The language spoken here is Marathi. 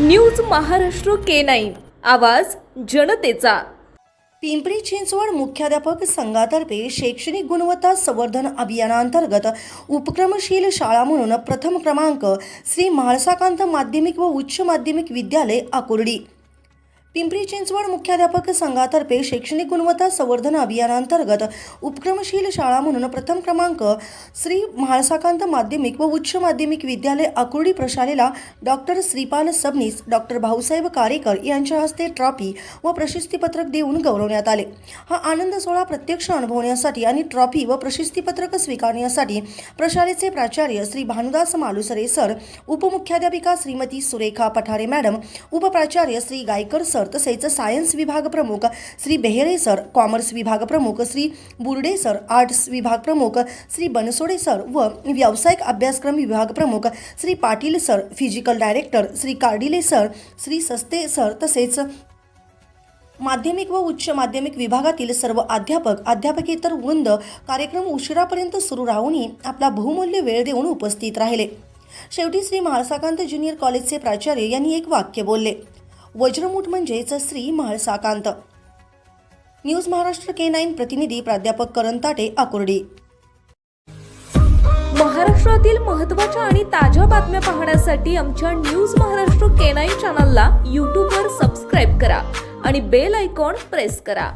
News Maharashtra K nine. आवाज जनतेचा. पिंपरी चिंचवड मुख्याध्यापक संघातर्फे शैक्षणिक गुणवत्ता संवर्धन अभियानांतर्गत उपक्रमशील शाळा म्हणून प्रथम क्रमांक श्री म्हाळसाकांत माध्यमिक व उच्च माध्यमिक विद्यालय आकुर्डी. पिंपरी चिंचवड मुख्याध्यापक संघातर्फे शैक्षणिक गुणवत्ता संवर्धन अभियानांतर्गत उपक्रमशील शाळा म्हणून प्रथम क्रमांक श्री म्हाळसाकांत माध्यमिक व उच्च माध्यमिक विद्यालय आकुर्डी प्रशालेला डॉक्टर श्रीपाल सबनीस डॉक्टर भाऊसाहेब कारेकर यांच्या हस्ते ट्रॉफी व प्रशस्तीपत्रक देऊन गौरवण्यात आले. हा आनंद सोहळा प्रत्यक्ष अनुभवण्यासाठी आणि ट्रॉफी व प्रशस्तीपत्रक स्वीकारण्यासाठी प्रशालेचे प्राचार्य श्री भानुदास मालुसरे सर उपमुख्याध्यापिका श्रीमती सुरेखा पठारे मॅडम उपप्राचार्य श्री गायकर सर तसेच सायन्स विभाग प्रमुख श्री बेहेरे सर कॉमर्स विभाग प्रमुख श्री बुर्डे सर आर्ट्स विभाग प्रमुख श्री बनसोडे सर व व्यावसायिक अभ्यासक्रम विभाग प्रमुख Shri Patil sir physical director Shri Kardile sir Shri Saste sir तसेच माध्यमिक व उच्च माध्यमिक विभागातील सर्व अध्यापक अध्यापकेतर वृंद कार्यक्रम उशिरापर्यंत सुरू राहूनही आपला बहुमूल्य वेळ देऊन उपस्थित राहिले. शेवटी श्री महासाकांत ज्युनियर कॉलेजचे प्राचार्य यांनी एक वाक्य बोलले. वज्रमूठ म्हणजेच Shri Mhalsakant. News Maharashtra K nine प्रतिनिधी प्राध्यापक करण ताटे आकुर्डी. महाराष्ट्रातील महत्त्वाच्या आणि ताज्या बातम्या पाहण्यासाठी आमच्या न्यूज महाराष्ट्र के नाईन चॅनलला यूट्यूबवर सबस्क्राईब करा आणि बेल आयकॉन प्रेस करा.